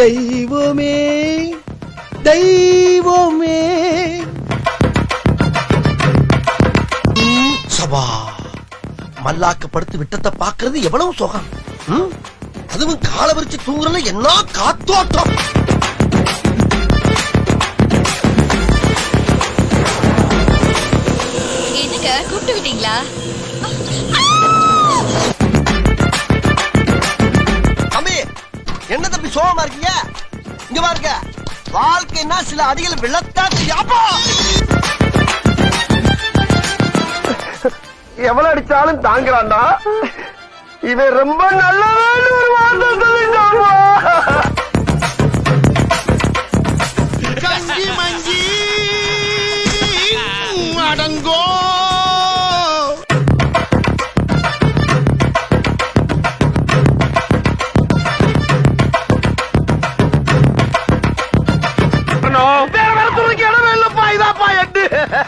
தெய்வமே தெய்வமே. சபா. மல்லாக்க படுத்து விட்டத்தை பாக்குறது எவ்வளவு சுகம். அதுவும் கால விரிச்சு தூங்குறதுல என்ன காத்தோட்டம். என்னங்க கூப்பிட்டு விட்டீங்களா? சோகமா இருக்கீங்க? இங்க பாருங்க. வாழ்க்கைன்னா சில அடிகள் விழத்தான் யாப்பா எவ்வளவு அடிச்சாலும் தாங்குறான்டா. இவன் ரொம்ப நல்லவன் ஒரு வார்த்தை சொல்லிட்டான்டா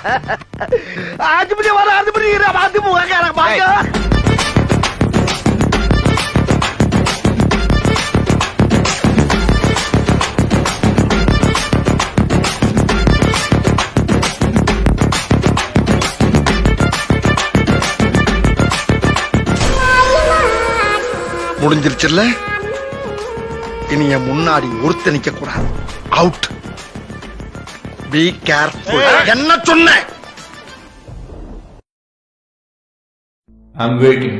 எட்டு ஆஜிபதி வர ஆஜிபதி பார்த்து முகக்கார பாக்க முடிஞ்சிருச்சுல்ல? இனி என் முன்னாடி ஒருத்த நிக்க கூடாது அவுட் பி கேர்ஃபுல் என்ன சொன்ன? I'm waiting.